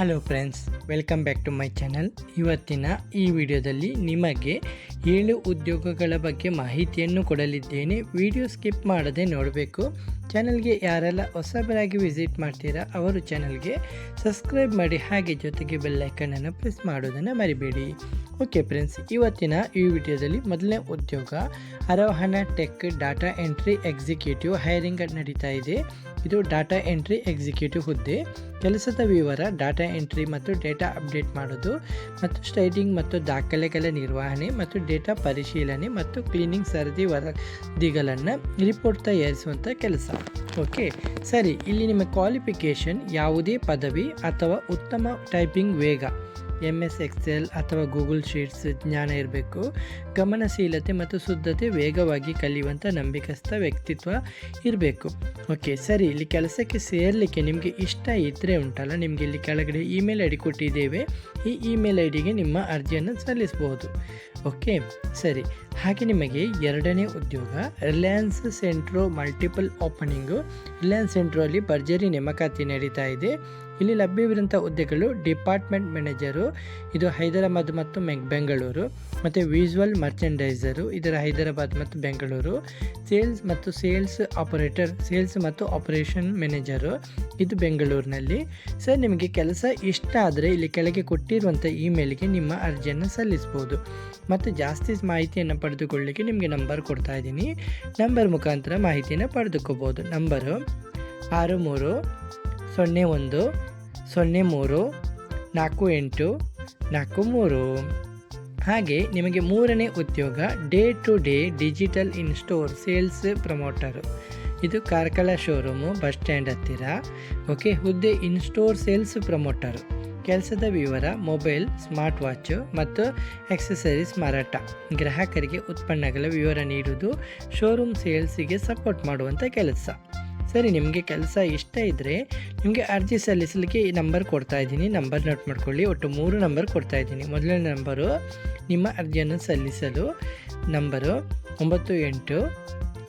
Hello friends welcome back to my channel ಇವತ್ತಿನ ಈ ವಿಡಿಯೋದಲ್ಲಿ ನಿಮಗೆ ಏಳು ಉದ್ಯೋಗಗಳ ಬಗ್ಗೆ ಮಾಹಿತಿಯನ್ನು ಕೊಡಲಿದ್ದೇನೆ. ವಿಡಿಯೋ ಸ್ಕಿಪ್ ಮಾಡದೆ ನೋಡಬೇಕು. ಚಾನಲ್ಗೆ ಯಾರೆಲ್ಲ ಹೊಸಬರಾಗಿ ವಿಸಿಟ್ ಮಾಡ್ತೀರಾ, ಅವರು ಚಾನಲ್ಗೆ ಸಬ್ಸ್ಕ್ರೈಬ್ ಮಾಡಿ, ಹಾಗೆ ಜೊತೆಗೆ ಬೆಲ್ಲೈಕನನ್ನು ಪ್ರೆಸ್ ಮಾಡೋದನ್ನು ಮರಿಬೇಡಿ. ಓಕೆ ಫ್ರೆಂಡ್ಸ್, ಇವತ್ತಿನ ಈ ವಿಡಿಯೋದಲ್ಲಿ ಮೊದಲನೇ ಉದ್ಯೋಗ Arohana tech data entry executive hiring ನಡೀತಾ ಇದೆ. ಇದು ಡಾಟಾ ಎಂಟ್ರಿ ಎಕ್ಸಿಕ್ಯೂಟಿವ್ ಹುದ್ದೆ. ಕೆಲಸದ ವಿವರ, ಡಾಟಾ ಎಂಟ್ರಿ ಮತ್ತು ಡೇಟಾ ಅಪ್ಡೇಟ್ ಮಾಡೋದು, ಮತ್ತು ಸ್ಟೈಟಿಂಗ್ ಮತ್ತು ದಾಖಲೆಗಳ ನಿರ್ವಹಣೆ ಮತ್ತು ಡೇಟಾ ಪರಿಶೀಲನೆ ಮತ್ತು ಕ್ಲೀನಿಂಗ್ ಸರದಿ ವರದಿಗಳನ್ನು ರಿಪೋರ್ಟ್ ತಯಾರಿಸುವಂಥ ಕೆಲಸ. ಓಕೆ ಸರಿ, ಇಲ್ಲಿ ನಿಮ್ಮ ಕ್ವಾಲಿಫಿಕೇಷನ್ ಯಾವುದೇ ಪದವಿ ಅಥವಾ ಉತ್ತಮ ಟೈಪಿಂಗ್ ವೇಗ. ಎಂ ಎಸ್ ಎಕ್ಸೆಲ್ ಅಥವಾ ಗೂಗಲ್ ಶೀಟ್ಸ್ ಜ್ಞಾನ ಇರಬೇಕು. ಗಮನಶೀಲತೆ ಮತ್ತು ಶುದ್ಧತೆ ವೇಗವಾಗಿ ಕಲಿಯುವಂಥ ನಂಬಿಕಸ್ಥ ವ್ಯಕ್ತಿತ್ವ ಇರಬೇಕು. ಓಕೆ ಸರಿ, ಇಲ್ಲಿ ಕೆಲಸಕ್ಕೆ ಸೇರಲಿಕ್ಕೆ ನಿಮಗೆ ಇಷ್ಟ ಇದ್ದರೆ ಉಂಟಲ್ಲ, ನಿಮಗೆ ಇಲ್ಲಿ ಕೆಳಗಡೆ ಇಮೇಲ್ ಐ ಡಿ ಕೊಟ್ಟಿದ್ದೇವೆ. ಈ ಇಮೇಲ್ ಐ ಡಿಗೆ ನಿಮ್ಮ ಅರ್ಜಿಯನ್ನು ಸಲ್ಲಿಸಬಹುದು ಓಕೆ ಸರಿ, ಹಾಗೆ ನಿಮಗೆ ಎರಡನೇ ಉದ್ಯೋಗ Reliance Centro multiple opening Reliance Centro ಅಲ್ಲಿ ಭರ್ಜರಿ ನೇಮಕಾತಿ ನಡೀತಾ ಇದೆ. ಇಲ್ಲಿ ಲಭ್ಯವಿರುವಂಥ ಹುದ್ದೆಗಳು ಡಿಪಾರ್ಟ್ಮೆಂಟ್ ಮ್ಯಾನೇಜರು, ಇದು ಹೈದರಾಬಾದ್ ಮತ್ತು ಮೆಂಗ್, ಬೆಂಗಳೂರು, ಮತ್ತು ವಿಜುವಲ್ ಮರ್ಚೆಂಡೈಸರು, ಇದರ ಹೈದರಾಬಾದ್ ಮತ್ತು ಬೆಂಗಳೂರು, ಸೇಲ್ಸ್ ಮತ್ತು ಸೇಲ್ಸ್ ಆಪರೇಟರ್, ಸೇಲ್ಸ್ ಮತ್ತು ಆಪರೇಷನ್ ಮ್ಯಾನೇಜರು, ಇದು ಬೆಂಗಳೂರಿನಲ್ಲಿ. ಸರ್, ನಿಮಗೆ ಕೆಲಸ ಇಷ್ಟ ಆದರೆ ಇಲ್ಲಿ ಕೆಳಗೆ ಕೊಟ್ಟಿರುವಂಥ ಇಮೇಲ್ಗೆ ನಿಮ್ಮ ಅರ್ಜಿಯನ್ನು ಸಲ್ಲಿಸ್ಬೋದು. ಮತ್ತು ಜಾಸ್ತಿ ಮಾಹಿತಿಯನ್ನು ಪಡೆದುಕೊಳ್ಳಿಕ್ಕೆ ನಿಮಗೆ ನಂಬರ್ ಕೊಡ್ತಾ ಇದ್ದೀನಿ. ನಂಬರ್ ಮುಖಾಂತರ ಮಾಹಿತಿಯನ್ನು ಪಡೆದುಕೋಬೋದು. ನಂಬರು ಆರು ಮೂರು ಸೊನ್ನೆ ಒಂದು ಸೊನ್ನೆ ಮೂರು, ನಾಲ್ಕು ಎಂಟು, ನಾಲ್ಕು ಮೂರು. ಹಾಗೆ ನಿಮಗೆ ಮೂರನೇ ಉದ್ಯೋಗ day to day digital in store sales promoter. ಇದು ಕಾರ್ಕಳ ಶೋರೂಮು, ಬಸ್ ಸ್ಟ್ಯಾಂಡ್ ಹತ್ತಿರ. ಓಕೆ, ಹುದ್ದೆ ಇನ್ ಸ್ಟೋರ್ ಸೇಲ್ಸ್ ಪ್ರಮೋಟರು. ಕೆಲಸದ ವಿವರ, ಮೊಬೈಲ್, ಸ್ಮಾರ್ಟ್ ವಾಚು ಮತ್ತು ಎಕ್ಸಸರೀಸ್ ಮಾರಾಟ. ಗ್ರಾಹಕರಿಗೆ ಉತ್ಪನ್ನಗಳ ವಿವರ ನೀಡುವುದು, ಶೋರೂಮ್ ಸೇಲ್ಸಿಗೆ ಸಪೋರ್ಟ್ ಮಾಡುವಂಥ ಕೆಲಸ. ಸರಿ, ನಿಮಗೆ ಕೆಲಸ ಇಷ್ಟ ಇದ್ದರೆ ನಿಮಗೆ ಅರ್ಜಿ ಸಲ್ಲಿಸಲಿಕ್ಕೆ ಈ ನಂಬರ್ ಕೊಡ್ತಾ ಇದ್ದೀನಿ. ನಂಬರ್ ನೋಟ್ ಮಾಡ್ಕೊಳ್ಳಿ. ಒಟ್ಟು ಮೂರು ನಂಬರ್ ಕೊಡ್ತಾ ಇದ್ದೀನಿ. ಮೊದಲನೇ ನಂಬರು ನಿಮ್ಮ ಅರ್ಜಿಯನ್ನು ಸಲ್ಲಿಸಲು. ನಂಬರು ಒಂಬತ್ತು ಎಂಟು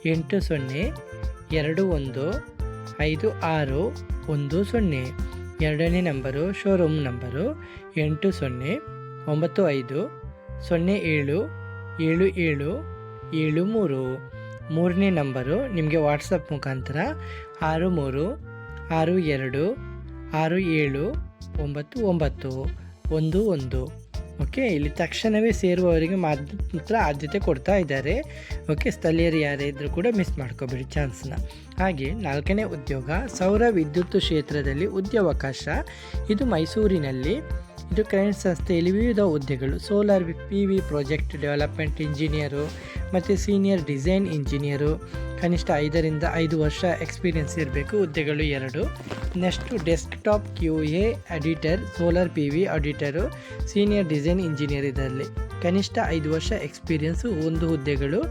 ಎಂಟು ಸೊನ್ನೆ, ಎರಡು ಒಂದು, ಐದು ಆರು, ಒಂದು ಸೊನ್ನೆ. ಎರಡನೇ ನಂಬರು ಶೋರೂಮ್ ನಂಬರು ಎಂಟು ಸೊನ್ನೆ, ಒಂಬತ್ತು ಐದು, ಸೊನ್ನೆ ಏಳು ಏಳು ಏಳು ಏಳು ಮೂರು. ಮೂರನೇ ನಂಬರು ನಿಮಗೆ ವಾಟ್ಸಪ್ ಮುಖಾಂತರ ಆರು ಮೂರು, ಆರು ಎರಡು, ಆರು ಏಳು, ಒಂಬತ್ತು ಒಂಬತ್ತು, ಒಂದು ಒಂದು. ಓಕೆ ಇಲ್ಲಿ ತಕ್ಷಣವೇ ಸೇರುವವರಿಗೆ ಮಾತ್ರ ಆದ್ಯತೆ ಕೊಡ್ತಾ ಇದ್ದಾರೆ. ಓಕೆ ಸ್ಥಳೀಯರು ಯಾರೇ ಇದ್ದರೂ ಕೂಡ ಮಿಸ್ ಮಾಡ್ಕೋಬೇಡಿ ಚಾನ್ಸ್ನ ಹಾಗೆ ನಾಲ್ಕನೇ ಉದ್ಯೋಗ, ಸೌರ ವಿದ್ಯುತ್ ಕ್ಷೇತ್ರದಲ್ಲಿ ಉದ್ಯೋಗಾವಕಾಶ. ಇದು ಮೈಸೂರಿನಲ್ಲಿ. ಇದು ಕ್ರೈಂಟ್ ಸಂಸ್ಥೆಯಲ್ಲಿ ವಿವಿಧ ಹುದ್ದೆಗಳು solar P V project development engineer ಮತ್ತು ಸೀನಿಯರ್ ಡಿಸೈನ್ ಇಂಜಿನಿಯರು, ಕನಿಷ್ಠ ಐದರಿಂದ ಐದು ವರ್ಷ ಎಕ್ಸ್ಪೀರಿಯನ್ಸ್ ಇರಬೇಕು, ಹುದ್ದೆಗಳು ಎರಡು. Next desktop Q A auditor solar P V auditor senior design engineer ಇದರಲ್ಲಿ. ಕನಿಷ್ಠ ಐದು ವರ್ಷ ಎಕ್ಸ್ಪೀರಿಯನ್ಸು ಒಂದು ಹುದ್ದೆಗಳು.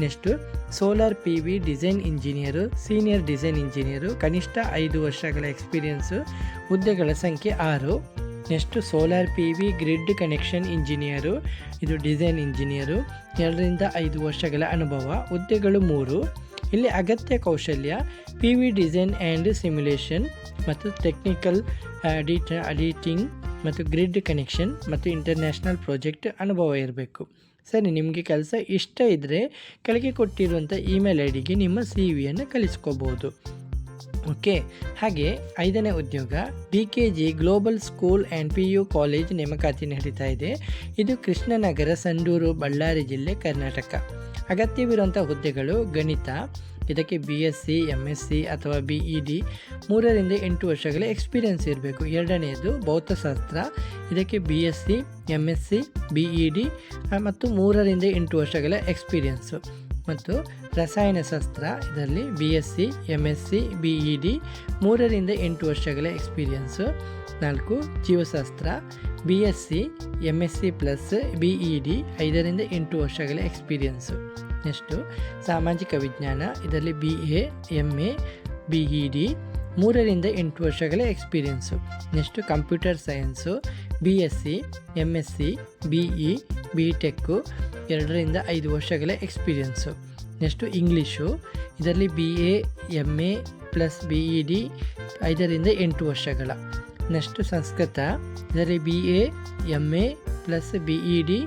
Next solar P V design engineer, senior design engineer, ಕನಿಷ್ಠ ಐದು ವರ್ಷಗಳ ಎಕ್ಸ್ಪೀರಿಯನ್ಸು, ಹುದ್ದೆಗಳ ಸಂಖ್ಯೆ ಆರು. Next solar P V grid connection engineer ಇದು ಡಿಸೈನ್ ಇಂಜಿನಿಯರು ಎರಡರಿಂದ ಐದು ವರ್ಷಗಳ ಅನುಭವ, ಹುದ್ದೆಗಳು ಮೂರು. ಇಲ್ಲಿ ಅಗತ್ಯ ಕೌಶಲ್ಯ P V design and simulation ಮತ್ತು ಟೆಕ್ನಿಕಲ್ ಅಡಿಟ್ ಅಡಿಟಿಂಗ್ ಮತ್ತು ಗ್ರಿಡ್ ಕನೆಕ್ಷನ್ ಮತ್ತು ಇಂಟರ್ನ್ಯಾಷನಲ್ ಪ್ರಾಜೆಕ್ಟ್ ಅನುಭವ ಇರಬೇಕು. ಸರಿ, ನಿಮಗೆ ಕೆಲಸ ಇಷ್ಟ ಇದ್ದರೆ ಕೆಳಗೆ ಕೊಟ್ಟಿರುವಂಥ ಇಮೇಲ್ ಐ ಡಿಗೆ ನಿಮ್ಮ ಸಿ ವಿಯನ್ನು ಕಳಿಸ್ಕೋಬೋದು. ಓಕೆ, ಹಾಗೆ ಐದನೇ ಉದ್ಯೋಗ D K G global school and P U college ನೇಮಕಾತಿ ನಡೀತಾ ಇದೆ. ಇದು ಕೃಷ್ಣನಗರ, ಸಂಡೂರು, ಬಳ್ಳಾರಿ ಜಿಲ್ಲೆ, ಕರ್ನಾಟಕ. ಅಗತ್ಯವಿರುವಂಥ ಹುದ್ದೆಗಳು ಗಣಿತ, ಇದಕ್ಕೆ B S C M S C ಅಥವಾ ಬಿ ಇ ಡಿ ಮೂರರಿಂದ ಎಂಟು ವರ್ಷಗಳ ಎಕ್ಸ್ಪೀರಿಯನ್ಸ್ ಇರಬೇಕು. ಎರಡನೆಯದು ಭೌತಶಾಸ್ತ್ರ, ಇದಕ್ಕೆ B S C M S C B E D ಮತ್ತು ಮೂರರಿಂದ ಎಂಟು ವರ್ಷಗಳ ಎಕ್ಸ್ಪೀರಿಯನ್ಸು ಮತ್ತು ರಸಾಯನಶಾಸ್ತ್ರ ಇದರಲ್ಲಿ B S C M S C B E D ಮೂರರಿಂದ ಎಂಟು ವರ್ಷಗಳ ಎಕ್ಸ್ಪೀರಿಯನ್ಸು ನಾಲ್ಕು, ಜೀವಶಾಸ್ತ್ರ B S C M S C plus B E D ಐದರಿಂದ ಎಂಟು ವರ್ಷಗಳ ಎಕ್ಸ್ಪೀರಿಯನ್ಸು ನೆಕ್ಸ್ಟು ಸಾಮಾಜಿಕ ವಿಜ್ಞಾನ, ಇದರಲ್ಲಿ B A M A B E D ಮೂರರಿಂದ ಎಂಟು ವರ್ಷಗಳ experience next computer science B S C M S C B E B tech ಎರಡರಿಂದ ಐದು ವರ್ಷಗಳ ಎಕ್ಸ್ಪೀರಿಯೆನ್ಸು ನೆಕ್ಸ್ಟು ಇಂಗ್ಲೀಷು ಇದರಲ್ಲಿ B A M A plus B E D ಐದರಿಂದ ಎಂಟು ವರ್ಷಗಳ. ನೆಕ್ಸ್ಟು ಸಂಸ್ಕೃತ, ಇದರಲ್ಲಿ B A M A plus B E D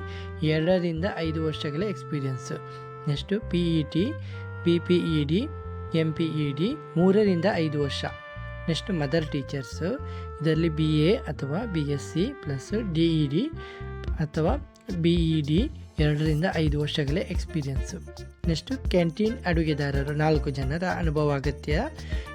ಎರಡರಿಂದ ಐದು ವರ್ಷಗಳ experience next P E T B P E D M P E D ಮೂರರಿಂದ ಐದು ವರ್ಷ. ನೆಕ್ಸ್ಟ್ ಮದರ್ ಟೀಚರ್ಸು ಇದರಲ್ಲಿ ಬಿ ಎ ಅಥವಾ B S C plus D E D ಅಥವಾ B E D ಎರಡರಿಂದ ಐದು ವರ್ಷಗಳ ಎಕ್ಸ್ಪೀರಿಯನ್ಸು ನೆಕ್ಸ್ಟು ಕ್ಯಾಂಟೀನ್ ಅಡುಗೆದಾರರು ನಾಲ್ಕು ಜನರ ಅನುಭವ ಅಗತ್ಯ.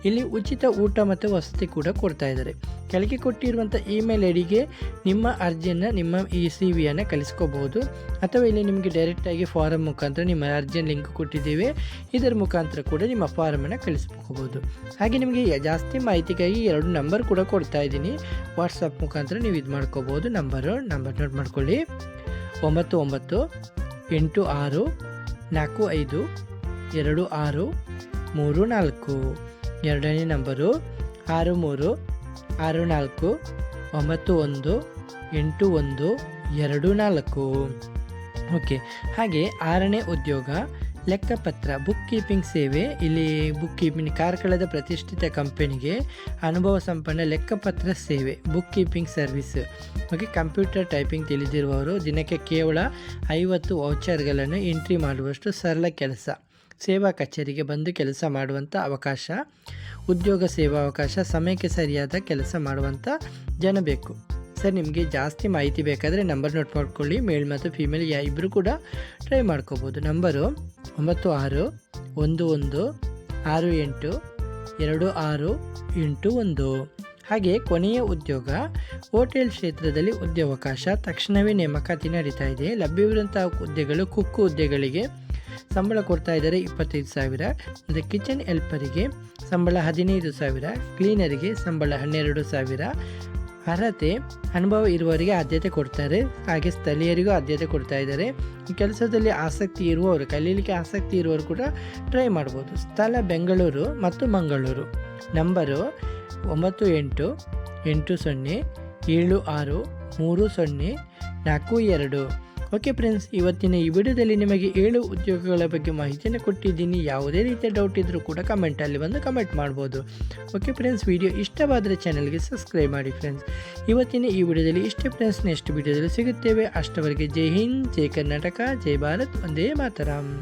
ಇಲ್ಲಿ ಉಚಿತ ಊಟ ಮತ್ತು ವಸತಿ ಕೂಡ ಕೊಡ್ತಾ ಇದ್ದಾರೆ. ಕೆಳಗೆ ಕೊಟ್ಟಿರುವಂಥ ಇಮೇಲ್ ಐ ಡಿಗೆ ನಿಮ್ಮ ಅರ್ಜಿಯನ್ನು ನಿಮ್ಮ ಈ ಸಿ ವಿಯನ್ನು ಕಲಿಸ್ಕೋಬಹುದು ಅಥವಾ ಇಲ್ಲಿ ನಿಮಗೆ ಡೈರೆಕ್ಟಾಗಿ ಫಾರಮ್ ಮುಖಾಂತರ ನಿಮ್ಮ ಅರ್ಜಿಯನ್ನು ಲಿಂಕ್ ಕೊಟ್ಟಿದ್ದೇವೆ. ಇದರ ಮುಖಾಂತರ ಕೂಡ ನಿಮ್ಮ ಫಾರಮನ್ನು ಕಳಿಸ್ಕೋಬೋದು. ಹಾಗೆ ನಿಮಗೆ ಜಾಸ್ತಿ ಮಾಹಿತಿಗಾಗಿ ಎರಡು ನಂಬರ್ ಕೂಡ ಕೊಡ್ತಾ ಇದ್ದೀನಿ. ವಾಟ್ಸಪ್ ಮುಖಾಂತರ ನೀವು ಇದು ಮಾಡ್ಕೋಬೋದು ನಂಬರು ನಂಬರ್ ನೋಟ್ ಮಾಡ್ಕೊಳ್ಳಿ. ಒಂಬತ್ತು ಒಂಬತ್ತು ಎಂಟು, ಆರು, ನಾಲ್ಕು, ಐದು, ಎರಡು, ಆರು, ಮೂರು, ನಾಲ್ಕು. ಎರಡನೇ ನಂಬರು ಆರು, ಮೂರು, ಆರು, ನಾಲ್ಕು, ಒಂಬತ್ತು, ಒಂದು, ಎಂಟು, ಒಂದು, ಎರಡು, ನಾಲ್ಕು. ಓಕೆ, ಹಾಗೆ ಆರನೇ ಉದ್ಯೋಗ ಲೆಕ್ಕಪತ್ರ ಬುಕ್ ಕೀಪಿಂಗ್ ಸೇವೆ, ಇಲ್ಲಿ ಬುಕ್ ಕೀಪಿಂಗ್ ಕಾರ್ಕಳದ ಪ್ರತಿಷ್ಠಿತ ಕಂಪನಿಗೆ ಅನುಭವ ಸಂಪನ್ನ ಲೆಕ್ಕಪತ್ರ ಸೇವೆ book keeping service okay computer typing ತಿಳಿದಿರುವವರು ದಿನಕ್ಕೆ ಕೇವಲ ಐವತ್ತು ವೌಚರ್ಗಳನ್ನು ಎಂಟ್ರಿ ಮಾಡುವಷ್ಟು ಸರಳ ಕೆಲಸ. ಸೇವಾ ಕಚೇರಿಗೆ ಬಂದು ಕೆಲಸ ಮಾಡುವಂಥ ಅವಕಾಶ, ಉದ್ಯೋಗ ಸೇವಾ ಅವಕಾಶ, ಸಮಯಕ್ಕೆ ಸರಿಯಾದ ಕೆಲಸ ಮಾಡುವಂಥ ಜನ ಬೇಕು. ಸರ್, ನಿಮಗೆ ಜಾಸ್ತಿ ಮಾಹಿತಿ ಬೇಕಾದರೆ ನಂಬರ್ ನೋಟ್ ಮಾಡ್ಕೊಳ್ಳಿ. ಮೇಲ್ ಮತ್ತು ಫೀಮೇಲ್ ಯಾ ಇಬ್ಬರು ಕೂಡ ಟ್ರೈ ಮಾಡ್ಕೋಬೋದು. ನಂಬರು ಒಂಬತ್ತು ಆರು, ಒಂದು ಒಂದು, ಆರು ಎಂಟು, ಎರಡು ಆರು, ಎಂಟು ಒಂದು. ಹಾಗೆ ಕೊನೆಯ ಉದ್ಯೋಗ, ಹೋಟೆಲ್ ಕ್ಷೇತ್ರದಲ್ಲಿ ಉದ್ಯೋಗಾವಕಾಶ, ತಕ್ಷಣವೇ ನೇಮಕಾತಿ ನಡೀತಾ ಇದೆ. ಲಭ್ಯವಿರುವಂತಹ ಹುದ್ದೆಗಳು, ಕುಕ್ಕು ಹುದ್ದೆಗಳಿಗೆ ಸಂಬಳ ಕೊಡ್ತಾ ಇದ್ದಾರೆ, ಇಪ್ಪತ್ತೈದು ಸಾವಿರ. ಮತ್ತು ಕಿಚನ್ ಹೆಲ್ಪರಿಗೆ ಸಂಬಳ ಹದಿನೈದು ಸಾವಿರ. ಕ್ಲೀನರಿಗೆ ಸಂಬಳ ಹನ್ನೆರಡು ಸಾವಿರ. ಅರ್ಹತೆ ಅನುಭವ ಇರುವವರಿಗೆ ಆದ್ಯತೆ ಕೊಡ್ತಾರೆ. ಹಾಗೆ ಸ್ಥಳೀಯರಿಗೂ ಆದ್ಯತೆ ಕೊಡ್ತಾ ಇದ್ದಾರೆ. ಈ ಕೆಲಸದಲ್ಲಿ ಆಸಕ್ತಿ ಇರುವವರು, ಕಲೀಲಿಕ್ಕೆ ಆಸಕ್ತಿ ಇರುವವರು ಕೂಡ ಟ್ರೈ ಮಾಡ್ಬೋದು. ಸ್ಥಳ ಬೆಂಗಳೂರು ಮತ್ತು ಮಂಗಳೂರು. ನಂಬರು ಒಂಬತ್ತು ಎಂಟು ಎಂಟು ಸೊನ್ನೆ ಏಳು ಆರು ಮೂರು ಸೊನ್ನೆ ನಾಲ್ಕು ಎರಡು. ಓಕೆ ಫ್ರೆಂಡ್ಸ್, ಇವತ್ತಿನ ಈ ವಿಡಿಯೋದಲ್ಲಿ ನಿಮಗೆ ಏಳು ಉದ್ಯೋಗಗಳ ಬಗ್ಗೆ ಮಾಹಿತಿಯನ್ನು ಕೊಟ್ಟಿದ್ದೀನಿ. ಯಾವುದೇ ರೀತಿಯ ಡೌಟ್ ಇದ್ದರೂ ಕೂಡ ಕಮೆಂಟಲ್ಲಿ ಬಂದು ಕಮೆಂಟ್ ಮಾಡ್ಬೋದು. ಓಕೆ ಫ್ರೆಂಡ್ಸ್, ವಿಡಿಯೋ ಇಷ್ಟವಾದರೆ ಚಾನಲ್ಗೆ ಸಬ್ಸ್ಕ್ರೈಬ್ ಮಾಡಿ ಫ್ರೆಂಡ್ಸ್. ಇವತ್ತಿನ ಈ ವಿಡಿಯೋದಲ್ಲಿ ಇಷ್ಟೇ ಫ್ರೆಂಡ್ಸ್ ನೆಕ್ಸ್ಟ್ ವಿಡಿಯೋದಲ್ಲಿ ಸಿಗುತ್ತೇವೆ. ಅಷ್ಟವರೆಗೆ ಜೈ ಹಿಂದ್, ಜೈ ಕರ್ನಾಟಕ, ಜೈ ಭಾರತ್, ಒಂದೇ ಮಾತರಾಮ್